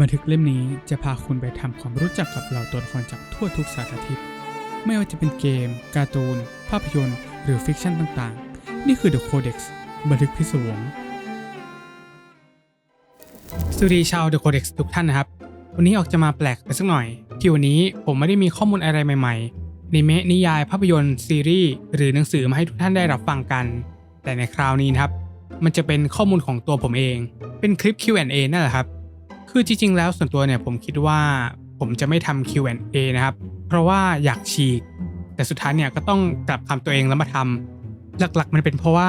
บันทึกเล่มนี้จะพาคุณไปทำความรู้จักกับเหล่าตัวละครจากทั่วทุกสารทิศ ไม่ว่าจะเป็นเกม การ์ตูน ภาพยนตร์ หรือฟิกชันต่างๆ นี่คือ The Codex บันทึกพิศวงสวัสดีชาว The Codex ทุกท่านนะครับ วันนี้ออกจะมาแปลกไปสักหน่อย ที่วันนี้ผมไม่ได้มีข้อมูลอะไรใหม่ๆในเมะนิยายภาพยนตร์ซีรีส์หรือหนังสือมาให้ทุกท่านได้รับฟังกัน แต่ในคราวนี้นะครับ มันจะเป็นข้อมูลของตัวผมเอง เป็นคลิป Q&A นั่นแหละครับ คือจริงๆ แล้วส่วนตัวเนี่ยผมคิดว่าผมจะไม่ทำ Q&A นะครับ เพราะว่าอยากฉีก แต่สุดท้ายเนี่ยก็ต้องกลับคำตัวเองแล้วมาทำหลักๆ มันเป็นเพราะว่า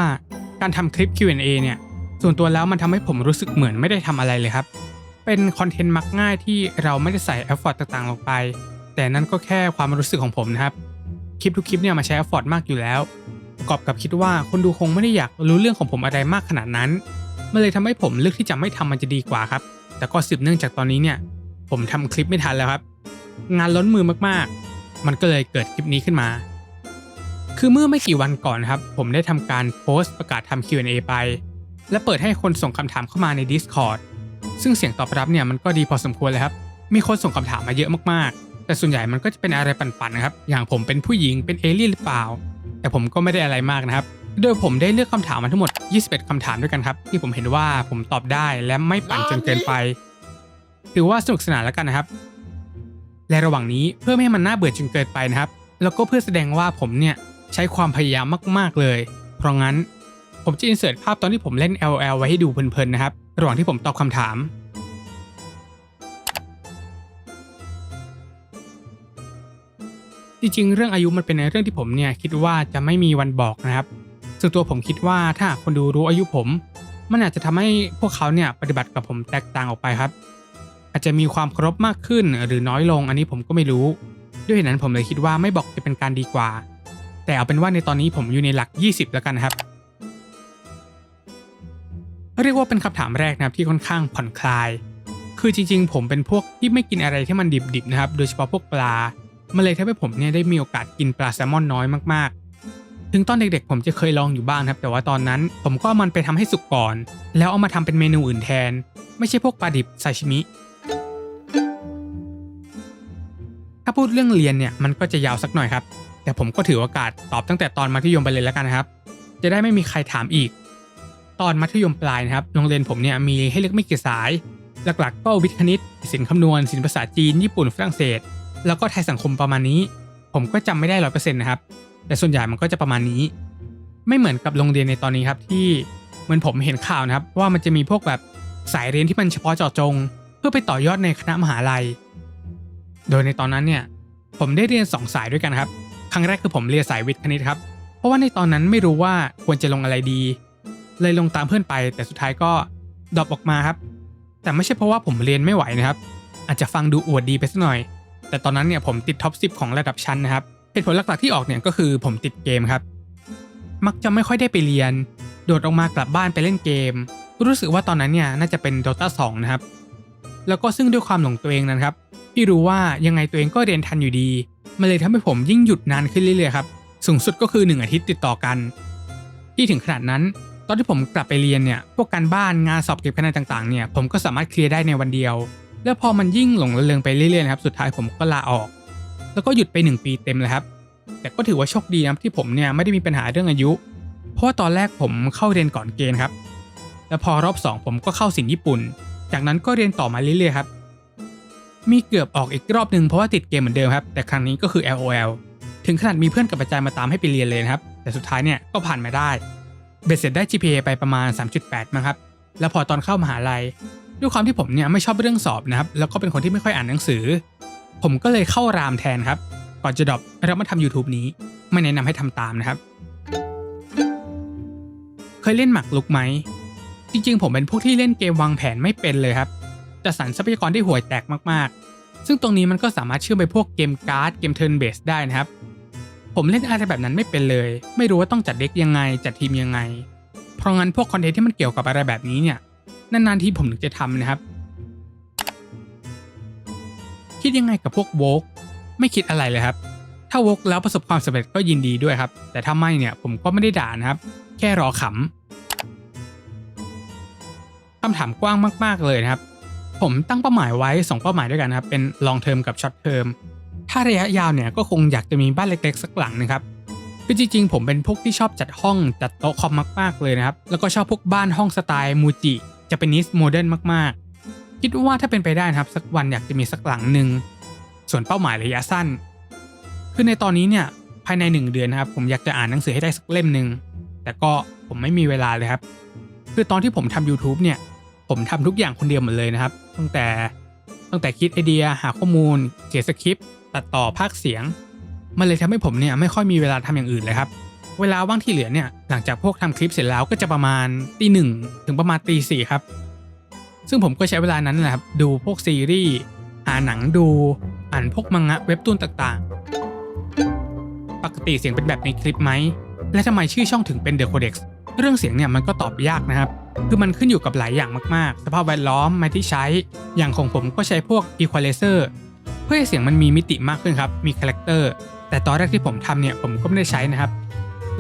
การทำคลิป Q&A เนี่ย ส่วนตัวแล้วมันทำให้ผมรู้สึกเหมือนไม่ได้ทำอะไรเลยครับ เป็นคอนเทนต์มักง่ายที่เราไม่ได้ใส่เอฟฟอร์ตต่างๆ ลงไป แต่นั่นก็แค่ความรู้สึกของผมนะครับ คลิปทุกคลิปเนี่ยมาใช้เอฟฟอร์ตมากอยู่แล้ว ประกอบกับคิดว่าคนดูคงไม่ได้อยากรู้เรื่องของผมอะไรมากขนาดนั้น มันเลยทำให้ผมเลือกที่จะไม่ทำมันจะดีกว่าครับ แต่ก็สืบเนื่องจากตอนนี้เนี่ย ผมทำคลิปไม่ทันแล้วครับ งานล้นมือมากๆ มันก็เลยเกิดคลิปนี้ขึ้นมา คือเมื่อไม่กี่วันก่อนครับ ผมได้ทำการโพสต์ประกาศทำ Q&A ไป และเปิดให้คนส่งคำถามเข้ามาใน Discord ซึ่งเสียงตอบรับเนี่ยมันก็ดีพอสมควรเลยครับ มีคนส่งคำถามมาเยอะมากๆ แต่ส่วนใหญ่มันก็จะเป็นอะไรปั่นๆนะครับ อย่างผมเป็นผู้หญิงเป็นเอเลี่ยนหรือเปล่า แต่ผมก็ไม่ได้อะไรมากนะครับ โดยผมได้เลือกคำถามมาทั้งหมด 21คำถามด้วยกันครับ ที่ผมเห็นว่าผมตอบได้และไม่ปั่นจนเกินไป ถือว่าสนุกสนานแล้วกันนะครับ และระหว่างนี้เพื่อไม่ให้มันน่าเบื่อจนเกินไปนะครับ แล้วก็เพื่อแสดงว่าผมเนี่ยใช้ความพยายามมาก ๆเลย เพราะงั้นผมจะอินเสิร์ตภาพตอนที่ผมเล่น LL ไว้ให้ดูเพลินๆนะครับ ระหว่างที่ผมตอบคำถาม จริงๆ เรื่องอายุมันเป็นในเรื่องที่ผมเนี่ยคิดว่าจะไม่มีวันบอกนะครับ ส่วนตัวผมคิดว่าถ้าคนดูรู้อายุผม มันอาจจะทำให้พวกเขาเนี่ยปฏิบัติกับผมแตกต่างออกไปครับ อาจจะมีความเคารพมากขึ้นหรือน้อยลงอันนี้ผมก็ไม่รู้ ด้วยเหตุนั้นผมเลยคิดว่าไม่บอกจะเป็นการดีกว่า แต่เอาเป็นว่าในตอนนี้ผมอยู่ในหลัก 20 แล้วกันครับ เรียกว่าเป็นคำถามแรกนะครับที่ค่อนข้างผ่อนคลาย คือจริง ๆ ผมเป็นพวกที่ไม่กินอะไรที่มันดิบๆนะครับ โดยเฉพาะพวกปลามันเลยทำให้ผมเนี่ยได้มีโอกาสกินปลาแซลมอนน้อยมากๆ ถึงตอนเด็กๆ ผมจะเคยลองอยู่บ้างครับ แต่ว่าตอนนั้นผมก็มันไปทำให้สุกก่อน แล้วเอามาทำเป็นเมนูอื่นแทน ไม่ใช่พวกปลาดิบซาชิมิ ถ้าพูดเรื่องเรียนเนี่ยมันก็จะยาวสักหน่อยครับ แต่ผมก็ถือโอกาสตอบตั้งแต่ตอนมัธยมไปเลยแล้วกันนะครับ จะได้ไม่มีใครถามอีก ตอนมัธยมปลายนะครับโรงเรียนผมเนี่ยมีให้เลือกไม่กี่สาย หลักๆ ก็วิทย์คณิตศิลป์คำนวณศิลป์ภาษาจีน ญี่ปุ่นฝรั่งเศส แล้วก็ไทยสังคมประมาณนี้ ผมก็จำไม่ได้ร้อยเปอร์เซ็นต์นะครับ แต่ส่วนใหญ่มันก็จะประมาณนี้ ไม่เหมือนกับโรงเรียนในตอนนี้ครับที่เหมือนผมเห็นข่าวนะครับ ว่ามันจะมีพวกแบบสายเรียนที่มันเฉพาะเจาะจง เพื่อไปต่อยอดในคณะมหาลัย โดยในตอนนั้นเนี่ยผมได้เรียน 2 สายด้วยกันครับ ครั้งแรกคือผมเรียนสายวิทย์คณิตครับ เพราะว่าในตอนนั้นไม่รู้ว่าควรจะลงอะไรดี เลยลงตามเพื่อนไป แต่สุดท้ายก็ดรอปออกมาครับ แต่ไม่ใช่เพราะว่าผมเรียนไม่ไหวนะครับ อาจจะฟังดูอวดดีไปสักหน่อย แต่ตอนนั้นเนี่ยผมติดท็อป10 ของระดับชั้นนะครับ เหตุผลหลักๆที่ออกเนี่ยก็คือผมติดเกมครับ มักจะไม่ค่อยได้ไปเรียน โดดออกมากลับบ้านไปเล่นเกม รู้สึกว่าตอนนั้นเนี่ยน่าจะเป็น Dota 2 นะครับ แล้วก็ซึ่งด้วยความหลงตัวเองนั้นครับ ที่รู้ว่ายังไงตัวเองก็เรียนทันอยู่ดีมันเลยทำให้ผมยิ่งหยุดนานขึ้นเรื่อยๆครับ สูงสุดก็คือ 1 อาทิตย์ติดต่อกัน ที่ถึงขนาดนั้น ตอนที่ผมกลับไปเรียนเนี่ย พวกการบ้านงานสอบเก็บคะแนนต่างๆเนี่ย ผมก็สามารถเคลียร์ได้ในวันเดียว แล้วพอมันยิ่งหลงระเริงไปเรื่อยๆครับ สุดท้ายผมก็ลาออก แล้วก็หยุดไป 1 ปีเต็มเลยครับ แต่ก็ถือว่าโชคดีนะที่ผมเนี่ยไม่ได้มีปัญหาเรื่องอายุ เพราะว่าตอนแรกผมเข้าเรียนก่อนเกณฑ์ครับ แล้วพอรอบ 2 ผมก็เข้าสินญี่ปุ่น จากนั้นก็เรียนต่อมาเรื่อยๆครับ มีเกือบออกอีกรอบหนึ่งเพราะว่าติดเกมเหมือนเดิมครับ แต่ครั้งนี้ก็คือ LOL ถึงขนาดมีเพื่อนกับอาจารย์มาตามให้ไปเรียนเลยนะครับ แต่สุดท้ายเนี่ยก็ผ่านมาได้ เบ็ดเสร็จได้ GPA ไปประมาณ 3.8มั้งครับ แล้วพอตอนเข้ามหาลัย ด้วยความที่ผมเนี่ยไม่ชอบเรื่องสอบนะครับ แล้วก็เป็นคนที่ไม่ค่อยอ่านหนังสือ ผมก็เลยเข้ารามแทนครับ ก่อนจะดรอปแล้วมาทำ YouTube นี้ ไม่แนะนำให้ทำตามนะครับ เคยเล่นหมากรุกไหม จริง ๆ ผมเป็นพวกที่เล่นเกมวางแผนไม่เป็นเลยครับจัดสรรทรัพยากรได้ห่วยแตกมากๆ ซึ่งตรงนี้มันก็สามารถเชื่อมไปพวกเกมการ์ดเกมเทิร์นเบสได้นะครับ ผมเล่นอะไรแบบนั้นไม่เป็นเลย ไม่รู้ว่าต้องจัดเด็กยังไง จัดทีมยังไง เพราะงั้นพวกคอนเทนต์ที่มันเกี่ยวกับอะไรแบบนี้เนี่ยนานๆทีผมถึงจะทำนะครับ คิดยังไงกับพวกโวกไม่คิดอะไรเลยครับ ถ้าโวกแล้วประสบความสำเร็จก็ยินดีด้วยครับ แต่ถ้าไม่เนี่ยผมก็ไม่ได้ด่านะครับ แค่รอขำคำถามกว้างมาก ๆ เลยนะครับ ผมตั้งเป้าหมายไว้ 2 เป้าหมายด้วยกันนะครับ เป็น long term กับ short term ถ้าระยะยาวเนี่ยก็คงอยากจะมีบ้านเล็ก ๆ สักหลังนึงครับคือจริงๆ ผมเป็นพวกที่ชอบจัดห้องจัดโต๊ะคอมมากๆเลยนะครับ แล้วก็ชอบพวกบ้านห้องสไตล์มูจิจะเป็นนิสโมเดิร์นมาก คิดว่าถ้าเป็นไปได้นะครับ สักวันอยากจะมีสักหลังหนึ่งส่วนเป้าหมายระยะสั้น คือในตอนนี้เนี่ยภายในหนึ่งเดือนนะครับ ผมอยากจะอ่านหนังสือให้ได้สักเล่มหนึ่งแต่ก็ผมไม่มีเวลาเลยครับ คือตอนที่ผมทำ YouTube เนี่ย ผมทำทุกอย่างคนเดียวหมดเลยนะครับ ตั้งแต่ตั้งแต่คิดไอเดียหาข้อมูลเขียนสคริปต์ตัดต่อภาคเสียง มันเลยทำให้ผมเนี่ยไม่ค่อยมีเวลาทำอย่างอื่นเลยครับ เวลาว่างที่เหลือเนี่ยหลังจากพวกทำคลิปเสร็จแล้วก็จะประมาณตีหนึ่งถึงประมาณตีสี่ครับ ซึ่งผมก็ใช้เวลานั้นแหละครับดูพวกซีรีส์หาหนังดูอ่านพวกมังงะเว็บตูนต่างๆ ปกติเสียงเป็นแบบในคลิปไหม และทำไมชื่อช่องถึงเป็น The Codex เรื่องเสียงเนี่ยมันก็ตอบยากนะครับ คือมันขึ้นอยู่กับหลายอย่างมากๆ สภาพแวดล้อมไม้ที่ใช้ อย่างของผมก็ใช้พวก Equalizer เพื่อให้เสียงมันมีมิติมากขึ้นครับ มีคาแรคเตอร์ แต่ตอนแรกที่ผมทำเนี่ยผมก็ไม่ได้ใช้นะครับ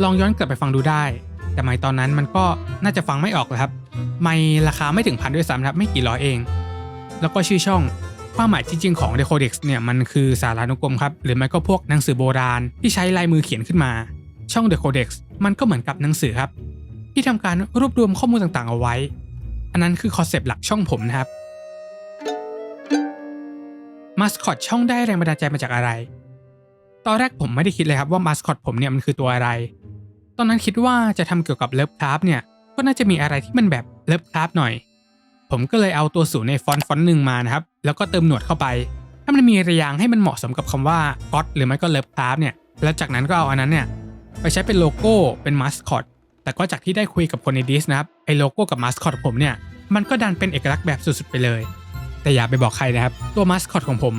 ลองย้อนกลับไปฟังดูได้ แต่ไมค์ตอนนั้นมันก็น่าจะฟังไม่ออกเลยครับ ไมค์ราคาไม่ถึงพันด้วยซ้ำครับไม่กี่ร้อยเอง แล้วก็ชื่อช่องความหมายจริงๆของ The Codex เนี่ยมันคือสารานุกรมครับ หรือไม่ก็พวกหนังสือโบราณที่ใช้ลายมือเขียนขึ้นมา ช่อง The Codex มันก็เหมือนกับหนังสือครับ ที่ทำการรวบรวมข้อมูลต่างๆเอาไว้ อันนั้นคือคอนเซปต์หลักช่องผมนะครับมาสคอตช่องได้แรงบันดาลใจมาจากอะไร ตอนแรกผมไม่ได้คิดเลยครับว่ามาสคอตผมเนี่ยมันคือตัวอะไร ตอนนั้นคิดว่าจะทำเกี่ยวกับเลิฟคราฟเนี่ย ก็น่าจะมีอะไรที่มันแบบเลิฟคราฟหน่อย ผมก็เลยเอาตัวศูนย์ในฟอนต์ฟอนต์หนึ่งมานะครับ แล้วก็เติมหนวดเข้าไป ถ้ามันมีระยางให้มันเหมาะสมกับคำว่าก็อดหรือไม่ก็เลิฟคราฟเนี่ย แล้วจากนั้นก็เอาอันนั้นเนี่ยไปใช้เป็นโลโก้เป็นมาสคอต แต่ก็จากที่ได้คุยกับคนในดิสนะครับ ไอ้โลโก้กับมาสคอตผมเนี่ย มันก็ดันเป็นเอกลักษณ์แบบสุดๆไปเลย แต่อย่าไปบอกใครนะครับ ตัวมาสคอตของผม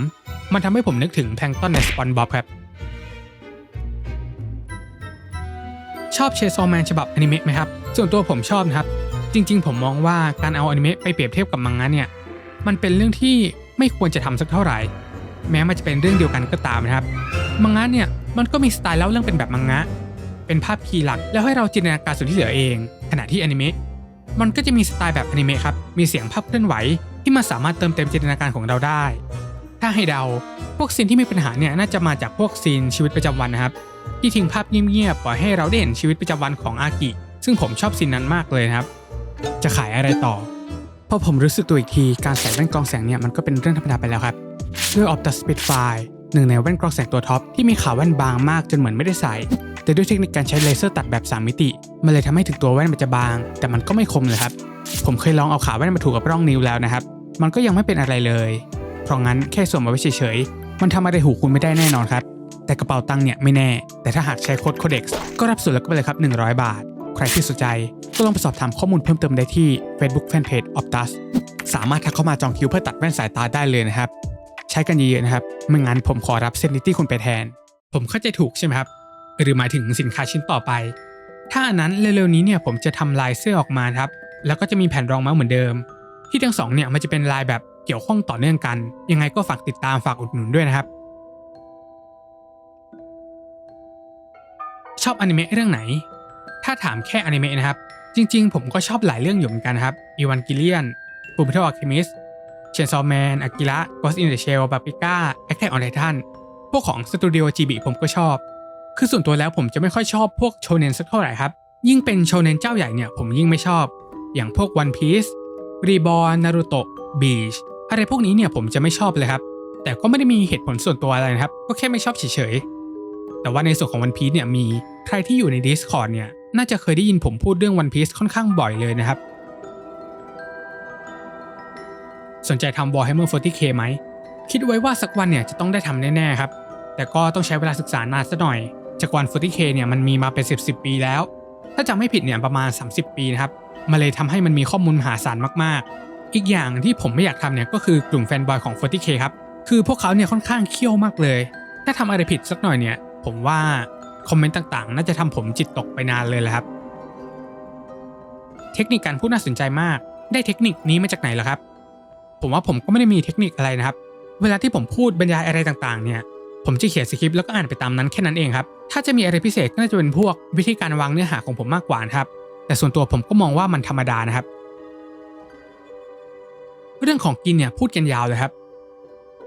มันทำให้ผมนึกถึงแพงต้นในสปอนบอบครับ ชอบเชซอแมนฉบับอนิเมะไหมครับ ส่วนตัวผมชอบนะครับ จริงๆ ผมมองว่าการเอาอนิเมะไปเปรียบเทียบกับมังงะเนี่ย มันเป็นเรื่องที่ไม่ควรจะทำสักเท่าไหร่ แม้มันจะเป็นเรื่องเดียวกันก็ตามนะครับ มังงะเนี่ยมันก็มีสไตล์เล่าเรื่องเป็นแบบมังงะ เป็นภาพคีย์หลักแล้วให้เราจินตนาการส่วนที่เหลือเอง ขณะที่อนิเมะ มันก็จะมีสไตล์แบบอนิเมะครับ มีเสียงภาพเคลื่อนไหวที่มันสามารถเติมเต็มจินตนาการของเราได้ ถ้าให้เดา พวกซีนที่มีปัญหาเนี่ยน่าจะมาจากพวกซีนชีวิตประจำวันนะครับ ที่ทิ้งภาพเงียบๆปล่อยให้เราได้เห็นชีวิตประจำวันของอากิ ซึ่งผมชอบซีนนั้นมากเลยครับ จะขายอะไรต่อพอผมรู้สึกตัวอีกทีการใส่แว่นกรองแสงเนี่ยมันก็เป็นเรื่องธรรมดาไปแล้วครับด้วย Optus Spitfire หนึ่งในแว่นกรองแสงตัวท็อปที่มีขาแว่นบางมากจนเหมือนไม่ได้ใส่ แต่ด้วยเทคนิคการใช้เลเซอร์ตัดแบบ 3 มิติ มันเลยทำให้ถึงตัวแว่นมันจะบาง แต่มันก็ไม่คมเลยครับ ผมเคยลองเอาขาแว่นมาถูกับร่องนิ้วแล้วนะครับ มันก็ยังไม่เป็นอะไรเลย เพราะงั้นแค่สวมเอาไว้เฉยๆ มันทำอะไรหูคุณไม่ได้แน่นอนครับ แต่กระเป๋าตังค์เนี่ยไม่แน่ แต่ถ้าหากใช้โค้ด Codex ก็รับส่วนลดไปเลยครับ 100 บาท ใครที่สนใจก็ลองไปสอบถามข้อมูลเพิ่มเติมได้ที่ Facebook Fanpage Optus สามารถทักเข้ามาจองคิวเพื่อตัดแว่นสายตาได้เลยนะครับ ใช้กันเยอะๆนะครับไม่งั้นผมขอรับเซนิตี้คุณไปแทน ผมเข้าใจถูกใช่ไหมครับ หรือหมายถึงสินค้าชิ้นต่อไป ถ้าอันนั้นเร็วๆนี้เนี่ยผมจะทำลายเสื้อออกมาครับแล้วก็จะมีแผ่นรองมาเหมือนเดิม ที่ทั้งสองเนี่ยมันจะเป็นลายแบบ เกี่ยวข้องต่อเนื่องกัน ยังไงก็ฝากติดตามฝากอุดหนุนด้วยนะครับ ชอบอนิเมะเรื่องไหน ถ้าถามแค่อนิเมะนะครับ จริงๆ ผมก็ชอบหลายเรื่องอยู่เหมือนกันครับอีวานกิเลียนฟูมิเทอร์อัลเคมิสเชนซอแมนอากิระกอสอินเดเชลบาปิก้าแอคแทกออนไททันพวกของสตูดิโอจีบีผมก็ชอบ คือส่วนตัวแล้วผมจะไม่ค่อยชอบพวกโชเนนสักเท่าไหร่ครับ ยิ่งเป็นโชเนนเจ้าใหญ่เนี่ยผมยิ่งไม่ชอบ อย่างพวก One Piece รีบอ n นารูโตะบีช อะไรพวกนี้เนี่ยผมจะไม่ชอบเลยครับ แต่ก็ไม่ได้มีเหตุผลส่วนตัวอะไรนะครับ ก็แค่ไม่ชอบเฉยๆ แต่ว่าในส่วนของ One Piece เนี่ยมีใครที่อยู่ใน Discord เนี่ยน่าจะเคยได้ยินผมพูดเรื่อง One Piece ค่อนข้างบ่อยเลยนะครับ สนใจทำ Warhammer 40k ไหม คิดไว้ว่าสักวันเนี่ยจะต้องได้ทำแน่ๆครับ แต่ก็ต้องใช้เวลาศึกษานานสักหน่อยจากวัน 40k เนี่ยมันมีมาเป็น 10 10 ปีแล้ว ถ้าจำไม่ผิดเนี่ยประมาณ 30 ปีนะครับ มาเลยทำให้มันมีข้อมูลมหาศาลมากๆ อีกอย่างที่ผมไม่อยากทำเนี่ยก็คือกลุ่มแฟนบอยของ 40k ครับ คือพวกเขาเนี่ยค่อนข้างเขี้ยวมากเลย ถ้าทำอะไรผิดสักหน่อยเนี่ย ผมว่าคอมเมนต์ต่างๆ น่าจะทำผมจิตตกไปนานเลยแหละครับ เทคนิคการพูดน่าสนใจมาก ได้เทคนิคนี้มาจากไหนเหรอครับ ผมว่าผมก็ไม่ได้มีเทคนิคอะไรนะครับ เวลาที่ผมพูดบรรยายอะไรต่างๆ เนี่ย ผมจะเขียนสคริปต์แล้วก็อ่านไปตามนั้นแค่นั้นเองครับ ถ้าจะมีอะไรพิเศษก็น่าจะเป็นพวกวิธีการวางเนื้อหาของผมมากกว่านะครับ แต่ส่วนตัวผมก็มองว่ามันธรรมดานะครับ เรื่องของกินเนี่ยพูดกันยาวเลยครับ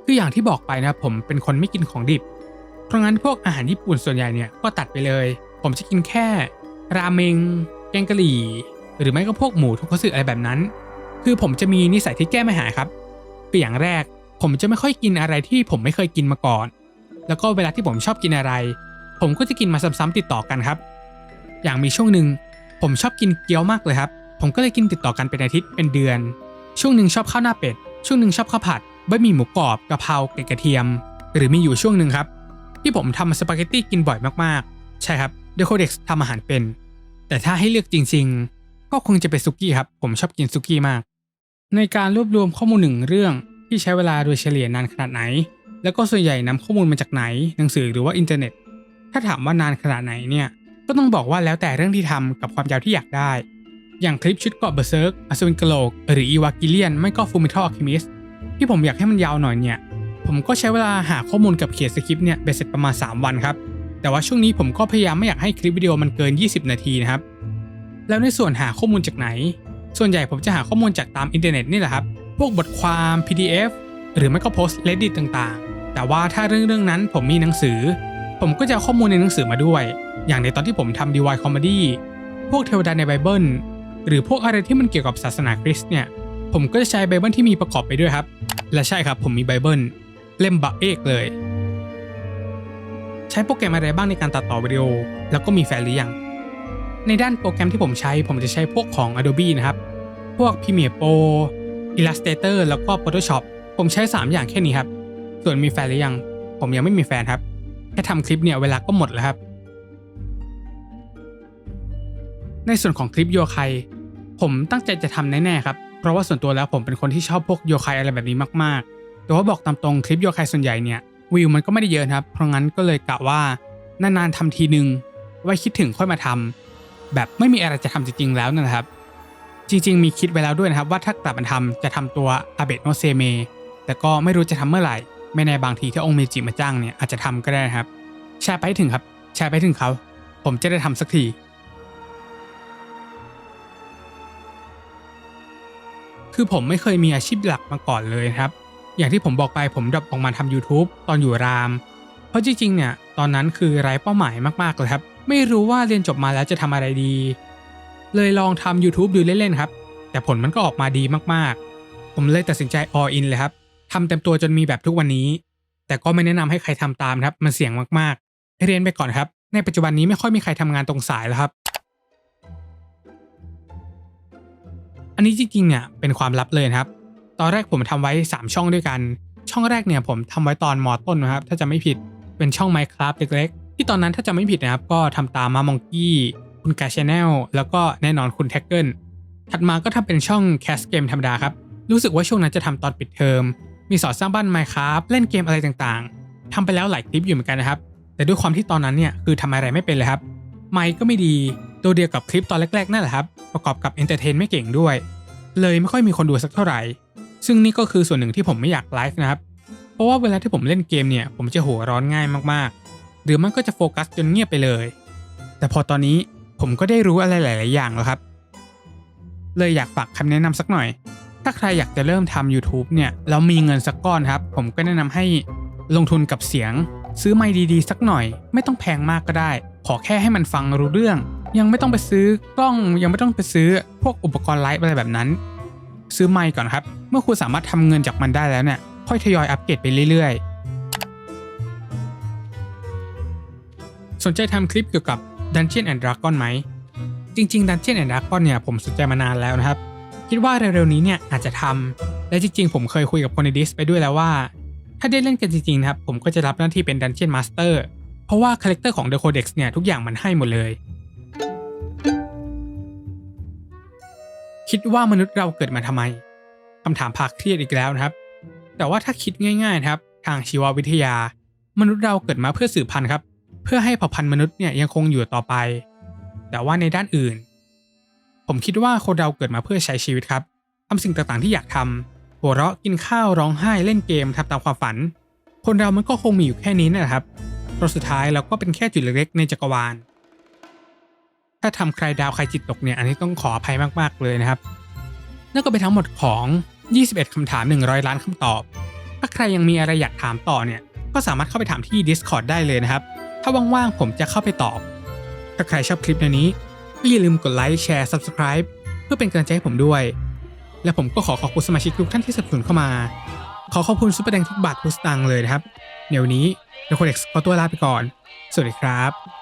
คืออย่างที่บอกไปนะครับผมเป็นคนไม่กินของดิบ เพราะงั้นพวกอาหารญี่ปุ่นส่วนใหญ่เนี่ยก็ตัดไปเลย ผมจะกินแค่ ราเมง แกงกะหรี่ หรือไม่ก็พวกหมูทุกสึอะไรแบบนั้น คือผมจะมีนิสัยที่แก้ไม่หายครับคืออย่างแรกผมจะไม่ค่อยกินอะไรที่ผมไม่เคยกินมาก่อน แล้วก็เวลาที่ผมชอบกินอะไร ผมก็จะกินมาซ้ำๆติดต่อกันครับ อย่างมีช่วงหนึ่งผมชอบกินเกี๊ยวมากเลยครับ ผมก็เลยกินติดต่อกันเป็นอาทิตย์เป็นเดือน ช่วงหนึ่งชอบข้าวหน้าเป็ด ช่วงหนึ่งชอบข้าวผัดบะหมี่หมูกรอบกะเพราไก่กระเทียม หรือมีอยู่ช่วงหนึ่งครับ ที่ผมทำสปาเกตตี้กินบ่อยมากๆ ใช่ครับเดโคเด็กทำอาหารเป็น แต่ถ้าให้เลือกจริง ๆ ก็คงจะเป็นซุกี้ครับ ผมชอบกินซุกี้มาก ในการรวบรวมข้อมูลหนึ่งเรื่องที่ใช้เวลาโดยเฉลี่ยนานขนาดไหน แล้วก็ส่วนใหญ่นำข้อมูลมาจากไหน หนังสือหรือว่าอินเทอร์เน็ต ถ้าถามว่านานขนาดไหนเนี่ย ก็ต้องบอกว่าแล้วแต่เรื่องที่ทำกับความยาวที่อยากได้ อย่างคลิปชุดเกาะเบอร์เซิร์กอัศวินกะโหลก หรืออีวากิเลียน ไม่ก็ฟูมิทัลอะคิมิสที่ผมอยากให้มันยาวหน่อยเนี่ย ผมก็ใช้เวลาหาข้อมูลกับเขียนสคริปต์เนี่ยเบ็ดเสร็จประมาณ 3 วันครับ แต่ว่าช่วงนี้ผมก็พยายามไม่อยากให้คลิปวิดีโอมันเกิน 20 นาทีนะครับ แล้วในส่วนหาข้อมูลจากไหน ส่วนใหญ่ผมจะหาข้อมูลจากตามอินเทอร์เน็ตนี่แหละครับ พวกบทความ PDF หรือไม่ก็โพสต์ Reddit ต่างๆ แต่ว่าถ้าเรื่องเรื่องนั้นผมมีหนังสือ ผมก็จะเอาข้อมูลในหนังสือมาด้วย อย่างในตอนที่ผมทำ DIY Comedy พวกเทวดาในไบเบิล หรือพวกอะไรที่มันเกี่ยวกับศาสนาคริสต์เนี่ย ผมก็จะใช้ไบเบิลที่มีประกอบไปด้วยครับ และใช่ครับผมมีไบเบิลเล่มบะเอกเลย ใช้โปรแกรมอะไรบ้างในการตัดต่อวิดีโอ แล้วก็มีแฟนหรือยังในด้านโปรแกรมที่ผมใช้ผมจะใช้พวกของ Adobe นะครับ พวก Premiere Pro Illustrator แล้วก็ Photoshop ผมใช้ 3 อย่างแค่นี้ครับ ส่วนมีแฟนหรือยัง ผมยังไม่มีแฟนครับ แค่ทำคลิปเนี่ยเวลาก็หมดแล้วครับ ในส่วนของคลิปโยคาย ผมตั้งใจจะทำแน่ๆครับ เพราะว่าส่วนตัวแล้วผมเป็นคนที่ชอบพวกโยคายอะไรแบบนี้มากๆ แต่ว่าบอกตามตรงคลิปโยคายส่วนใหญ่เนี่ยวิวมันก็ไม่ได้เยอะครับ เพราะงั้นก็เลยกะว่านานๆทำทีนึง ไว้คิดถึงค่อยมาทำแบบไม่มีอะไรจะทำจริงๆแล้วนะครับ จริง ๆ มีคิดไว้แล้วด้วยนะครับ ว่าถ้ากลับมาทำจะทำตัวอาเบะโนเซเมแต่ก็ไม่รู้จะทำเมื่อไหร่ ไม่แน่บางทีถ้าองค์เมจิมาจ้างเนี่ยอาจจะทำก็ได้นะครับ แชร์ไปถึงครับ แชร์ไปถึงเขา ผมจะได้ทำสักที คือผมไม่เคยมีอาชีพหลักมาก่อนเลยครับ อย่างที่ผมบอกไปผมดับออกมาทำ YouTube ตอนอยู่ราม เพราะจริงๆเนี่ยตอนนั้นคือไร้เป้าหมายมากๆเลยครับ ไม่รู้ว่าเรียนจบมาแล้วจะทำอะไรดี เลยลองทำ YouTube ดูเล่นๆครับ แต่ผลมันก็ออกมาดีมากๆ ผมเลยตัดสินใจ all in เลยครับทำเต็มตัวจนมีแบบทุกวันนี้ แต่ก็ไม่แนะนำให้ใครทำตามครับ มันเสี่ยงมากๆเรียนไปก่อนครับ ในปัจจุบันนี้ไม่ค่อยมีใครทำงานตรงสายแล้วครับ อันนี้จริงๆเนี่ยเป็นความลับเลยครับ ตอนแรกผมทำไว้ 3 ช่องด้วยกัน ช่องแรกเนี่ยผมทำไว้ตอนมอต้นนะครับ ถ้าจะไม่ผิดเป็นช่อง Minecraft เล็กๆ ที่ตอนนั้นถ้าจะไม่ผิดนะครับ ก็ทำตามมามองกี้คุณกาชแนลแล้วก็แน่นอนคุณแท็กเกิลถัดมาก็ทำเป็นช่องแคสเกมธรรมดาครับ รู้สึกว่าช่วงนั้นจะทำตอนปิดเทอม มีสอนสร้างบ้าน Minecraft เล่นเกมอะไรต่างๆทำไปแล้วหลายคลิปอยู่เหมือนกันนะครับ แต่ด้วยความที่ตอนนั้นเนี่ยคือทำอะไรไม่เป็นเลยครับไมค์ก็ไม่ดี ตัวเดียวกับคลิปตอนแรกๆนั่นแหละครับ ประกอบกับเอนเตอร์เทนไม่เก่งด้วย เลยไม่ค่อยมีคนดูสักเท่าไหร่ ซึ่งนี่ก็คือส่วนหนึ่งที่ผมไม่อยากไลฟ์นะครับ เพราะว่าเวลาที่ผมเล่นเกมเนี่ย ผมจะหัวร้อนง่ายมากๆ หรือมันก็จะโฟกัสจนเงียบไปเลย แต่พอตอนนี้ผมก็ได้รู้อะไรหลาย ๆ อย่างแล้วครับ เลยอยากฝากคำแนะนำสักหน่อย ถ้าใครอยากจะเริ่มทำ YouTube เนี่ยแล้วมีเงินสักก้อนครับ ผมก็แนะนำให้ลงทุนกับเสียง ซื้อไมค์ดี ๆ สักหน่อย ไม่ต้องแพงมากก็ได้ ขอแค่ให้มันฟังรู้เรื่อง ยังไม่ต้องไปซื้อกล้องยังไม่ต้องไปซื้อพวกอุปกรณ์ไลฟ์อะไรแบบนั้น ซื้อไมค์ก่อนครับ เมื่อคุณสามารถทำเงินจากมันได้แล้วเนี่ยค่อยทยอยอัปเกรดไปเรื่อยๆ สนใจทำคลิปเกี่ยวกับ Dungeon and Dragon ไหม จริงๆ Dungeon and Dragon เนี่ยผมสนใจมานานแล้วนะครับ คิดว่าเร็วๆนี้เนี่ยอาจจะทำและจริงๆ ผมเคยคุยกับคนในดิสไปด้วยแล้วว่า ถ้าได้เล่นกันจริงๆนะครับผมก็จะรับหน้าที่เป็น Dungeon Master เพราะว่าคาแรคเตอร์ของ The Codex เนี่ยทุกอย่างมันให้หมดเลย คิดว่ามนุษย์เราเกิดมาทำไมคำถามพาเครียดอีกแล้วนะครับ แต่ว่าถ้าคิดง่ายๆนะครับ ทางชีววิทยา มนุษย์เราเกิดมาเพื่อสืบพันธุ์ครับ เพื่อให้เผ่าพันธุ์มนุษย์เนี่ยยังคงอยู่ต่อไป แต่ว่าในด้านอื่น ผมคิดว่าคนเราเกิดมาเพื่อใช้ชีวิตครับทำสิ่งต่างๆที่อยากทำหัวเราะกินข้าวร้องไห้เล่นเกมทำตามความฝัน คนเรามันก็คงมีอยู่แค่นี้นั่นแหละครับเพราะสุดท้ายเราก็เป็นแค่จุดเล็กๆในจักรวาล ถ้าทำใครดาวใครจิตตกเนี่ยอันนี้ต้องขออภัยมากๆเลยนะครับนั่นก็เป็นทั้งหมดของ 21คำถาม 100 ล้านคำตอบ ถ้าใครยังมีอะไรอยากถามต่อเนี่ยก็สามารถเข้าไปถามที่ Discord ได้เลยนะครับ ถ้าว่างๆผมจะเข้าไปตอบ ถ้าใครชอบคลิปนวนี้ ก็อย่าลืมกดไลค์แชร์ Subscribe เพื่อเป็นกำลังใจให้ผมด้วย และผมก็ขอขอบคุณสมาชิกทุกท่านที่สนับสนุนเข้ามา ขอขอบคุณซุปเปอร์แดงทุกบาททุกสตางค์เลยนะครับ เดี๋ยวนี้เราคนเอกขอตัวลาไปก่อน สวัสดีครับ